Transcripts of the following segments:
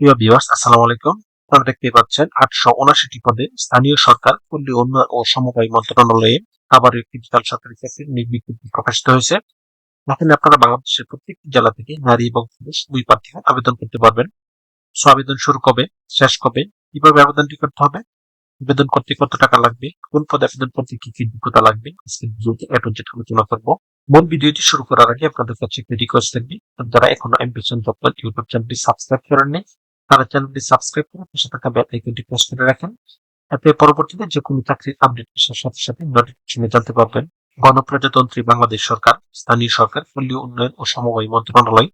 প্রিয় ভিউয়ার্স আসসালামু আলাইকুম। আপনারা দেখতে পাচ্ছেন আটশো উনআশিটি পদে স্থানীয় সরকার, পল্লী উন্নয়ন ও সমবায় মন্ত্রণালয়ে আবার একটি বিশাল সরকারি চাকরির নিয়োগ বিজ্ঞপ্তি প্রকাশিত হয়েছে। এখানে আপনারা বাংলাদেশের প্রত্যেকটি জেলা থেকে নারী এবং পুরুষ দুই প্রার্থী আবেদন করতে পারবেন। সো আবেদন শুরু কবে, শেষ কবে, কীভাবে আবেদনটি করতে হবে, আবেদন করতে কত টাকা লাগবে, কোন পদে আবেদন করতে কি কি যোগ্যতা লাগবে আলোচনা করব। মূল ভিডিওটি শুরু করার আগে আপনাদের কাছে একটি রিকোয়েস্ট থাকবে। যারা এখনও এমপিশন ডক্টর ইউটিউব চ্যানেলটি সাবস্ক্রাইব করেননি তারা চ্যানেলটি সাবস্ক্রাইব করে পাশে থাকা বেল আইকনটি প্রেস করে রাখেন, এতে পরবর্তীতে যে কোনো চাকরির আপডেট আসার সাথে সাথে নোটিফিকেশনে জানতে পারবেন গণপ্রজাতন্ত্রী বাংলাদেশ সরকার, স্থানীয় সরকার, পল্লী উন্নয়ন ও সমবায় মন্ত্রণালয়,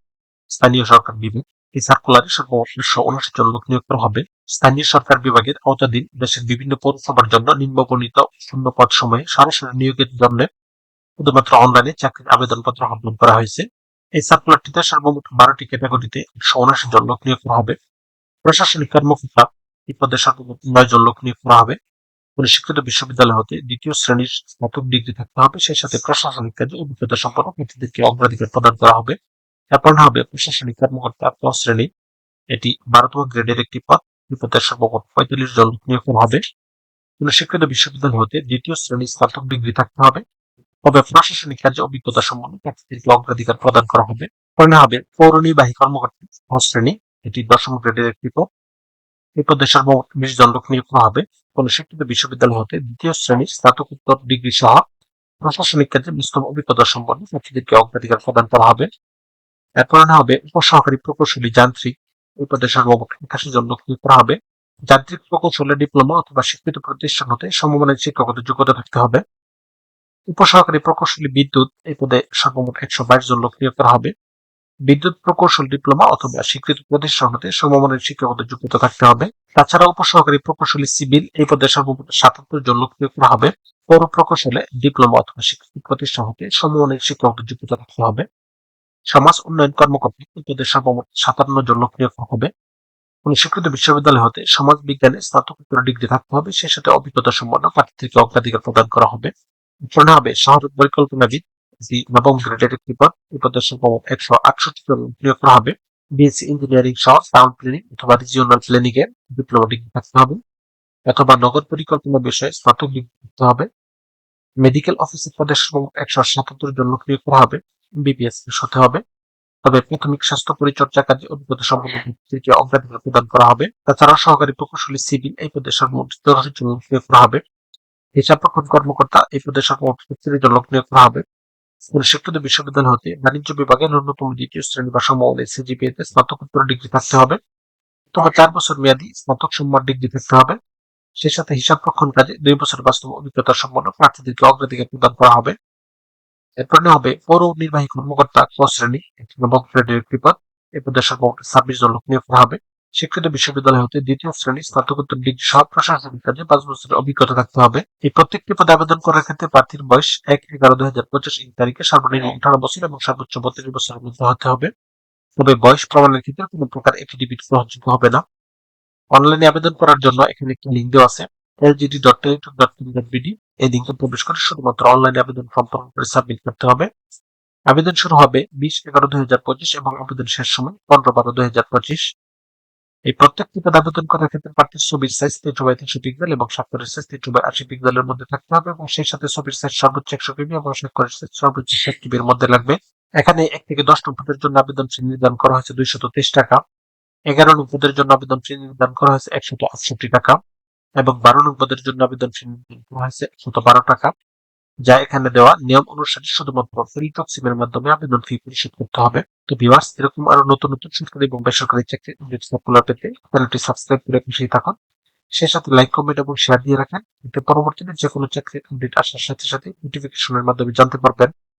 স্থানীয় সরকার বিভাগ, এই সার্কুলারে সর্বমোট উনিশশো উনআশি জন লোক নিয়োগ করা হবে। স্থানীয় সরকার বিভাগের আওতাধীন দেশের বিভিন্ন পৌরসভার জন্য নিম্নবর্ণিত শূন্য পদ সময়ে সরাসরি নিয়োগের জন্য শুধুমাত্র অনলাইনে চাকরির আবেদনপত্র আহ্বান করা হয়েছে। এই সার্কুলারটিতে সর্বমোট বারোটি ক্যাটাগরিতে একশো উনআশি জন লোক নিয়োগ করা হবে। প্রশাসনিক কর্মকর্তা এই পদে সর্বমোট নয় জন লোক নিয়োগ করা হবে। কোন শিক্ষিত বিশ্ববিদ্যালয় হতে দ্বিতীয় শ্রেণির স্নাতক ডিগ্রি থাকতে হবে। সেই সাথে প্রশাসনিক কাজে অভিজ্ঞতা সম্পন্ন ব্যক্তিদেরকে অগ্রাধিকার প্রদান করা হবে। তারপর হবে প্রশাসনিক কর্মকর্তা ক শ্রেণি। এটি বারোতম গ্রেডের একটি পদ। এই পদের সর্বমোট পঁয়তাল্লিশ জন লোক নিয়োগ করা হবে। কোন শিক্ষিত বিশ্ববিদ্যালয় হতে দ্বিতীয় শ্রেণির স্নাতক ডিগ্রি থাকতে হবে। তবে প্রশাসনিক কাজে অভিজ্ঞতা সম্পন্ন প্রার্থীদেরকে অগ্রাধিকার প্রদান করা হবে। পরে হবে পৌর নির্বাহী কর্মকর্তা শ্রেণি। এটি দশম গ্রেডের একটি পদ। এই পদে সর্বমোট বিশ জন লোক নিয়োগ করা হবে কোন শিক্ষিত বিশ্ববিদ্যালয় হতে দ্বিতীয় শ্রেণির স্নাতকোত্তর ডিগ্রি সহ প্রশাসনিক ক্ষেত্রে বিস্তম অভিজ্ঞতা সম্পন্ন প্রার্থীদেরকে অগ্রাধিকার প্রদান করা হবে। এরপর হবে উপসহকারী প্রকৌশলী যান্ত্রিক। এই পদে সর্বমোট একাশি জন লোক নিয়োগ করা হবে? যান্ত্রিক প্রকৌশলে ডিপ্লোমা অথবা শিক্ষিত প্রতিষ্ঠান হতে সমমানের শিক্ষকতা যোগ্যতা থাকতে হবে। উপসহকারী প্রকৌশলী বিদ্যুৎ। এই পদে সর্বমোট একশো বাইশ জন লোক নিয়োগ করা হবে। বিদ্যুৎ প্রকৌশল ডিপ্লোমা অথবা স্বীকৃত প্রতিষ্ঠান হতে সমমানের শিক্ষাগত যোগ্যতা থাকতে হবে। তাছাড়া উপসহকারী প্রকৌশলী সিভিল এই পদে সর্বমোট সাতাত্তর জন লোক নিয়োগ করা হবে। পৌর প্রকৌশলে ডিপ্লোমা অথবা স্বীকৃত প্রতিষ্ঠান হতে সমমানের শিক্ষাগত যোগ্যতা থাকতে হবে। সমাজ উন্নয়ন কর্মকর্তা এই পদে সর্বমোট সাতান্ন জন লোক নিয়োগ হবে। কোন স্বীকৃত বিশ্ববিদ্যালয় হতে সমাজ বিজ্ঞানে স্নাতকোত্তর ডিগ্রি থাকতে হবে। সেই সাথে অভিজ্ঞতা সম্পন্ন প্রার্থীদেরকে অগ্রাধিকার প্রদান করা হবে। পূর্ণ হবে শহর পরিকল্পনাবিদ এটি নবম গ্রেডের একটি পদ, এই পদের সম্ভবত একশো আটষট্টি জন নিয়োগ করা হবে। বিএসসি ইঞ্জিনিয়ারিং সহ টাউন প্ল্যানিং অথবা রিজিওনাল প্ল্যানিং এর ডিপ্লোমা ডিগ্রি থাকতে হবে অথবা নগর পরিকল্পনা বিষয়ে স্নাতক ডিগ্রি থাকতে হবে। মেডিকেল অফিসার পদের সম্ভবত একশো সাতাত্তর জন লোক নিয়োগ করা হবে বিপিএস হতে হবে। তবে প্রাথমিক স্বাস্থ্য পরিচর্যা কাজে অভিজ্ঞতা সম্পন্ন ব্যক্তিকে অগ্রাধিকার প্রদান করা হবে। তাছাড়া সহকারী প্রকৌশলী, সিভিল এই পদে সর্বমোট দশ জন নিয়োগ করা হবে। হিসাব রক্ষণ কর্মকর্তা এই পদে সর্বমোট জন লোক নিয়োগ করা হবে। স্বীকৃত বিশ্ববিদ্যালয় হতে বাণিজ্য বিভাগে ন্যূনতম দ্বিতীয় শ্রেণি বা সমমানের সিজিপিএ তে স্নাতকোত্তর ডিগ্রি থাকতে হবে। অথবা চার বছর মেয়াদী স্নাতক সম্মান ডিগ্রি থাকতে হবে। সেই সাথে হিসাব রক্ষণ কাজে দুই বছর বাস্তব অভিজ্ঞতা সম্পন্ন প্রার্থীদেরকে অগ্রাধিকার প্রদান করা হবে। এরপর হবে পৌর নির্বাহী কর্মকর্তা ক শ্রেণি, একটি নবম গ্রেডের এ পদে। সর্বমোট ছাব্বিশ জন লোক নিয়োগ করা হবে। স্বীকৃত বিশ্ববিদ্যালয় হতে দ্বিতীয় শ্রেণি স্নাতকোত্তর ডিগ্রি সহ প্রশাসনিক কাজে পাঁচ বছরের অভিজ্ঞতা থাকতে হবে। এই প্রত্যেকটি পদে আবেদন করার ক্ষেত্রে প্রার্থীর বয়স এক এগারো দুই হাজার পঁচিশ তারিখে সর্বনিম্ন আঠারো বছর এবং সর্বোচ্চ বত্রিশ বছরের মধ্যে হতে হবে। তবে বয়স প্রমাণের ক্ষেত্রে কোনো প্রকার এফিডেভিট গ্রহণযোগ্য হবে না। অনলাইনে আবেদন করার জন্য এখানে একটি লিঙ্ক দেওয়া আছে। LGD dot Teletalk dot com dot BD এই লিঙ্কে প্রবেশ করে শুধুমাত্র অনলাইনে আবেদন ফর্ম পূরণ করে সাবমিট করতে হবে। আবেদন শুরু হবে বিশ এগারো দুই হাজার পঁচিশ এবং আবেদন শেষ সময় পনেরো বারো দুই হাজার পঁচিশ। এই প্রত্যেকটি আবেদন করার ক্ষেত্রে প্রার্থীর ছবির সাইজ তিনশো বাই তিনশো পিক্সেল এবং স্বাক্ষরের সাইজ তিনশো বাই আশি পিক্সেলের মধ্যে থাকতে হবে এবং সেই সাথে ছবির সাইজ সর্বোচ্চ একশো কেবি এবং স্বাক্ষরের সাইজ সর্বোচ্চ ষাট কেবির মধ্যে লাগবে। এখানে এক থেকে দশ নং পদের জন্য আবেদন ফি নির্ধারণ করা হয়েছে দুইশত তেইশ টাকা। এগারো নং পদের জন্য আবেদন ফি নির্ধারণ করা হয়েছে একশত আটষট্টি টাকা এবং বারো নং পদের জন্য আবেদন ফি নির্ধারণ করা হয়েছে একশত বারো টাকা। যা এখানে দেওয়া নিয়ম অনুসারে শুধুমাত্র ফ্রিটক সিমের মাধ্যমে আবেদন ফি পরিশোধ করতে হবে। তো ভিউয়ার্স এরকম আরও নতুন নতুন সরকারি এবং বেসরকারি চাকরি পেতে চ্যানেলটি সাবস্ক্রাইব করে খুশি থাকুন। সেই সাথে লাইক কমেন্ট এবং শেয়ার দিয়ে রাখেন। পরবর্তীতে যে কোনো চাকরির আপডেট আসার সাথে সাথে নোটিফিকেশনের মাধ্যমে জানতে পারবেন।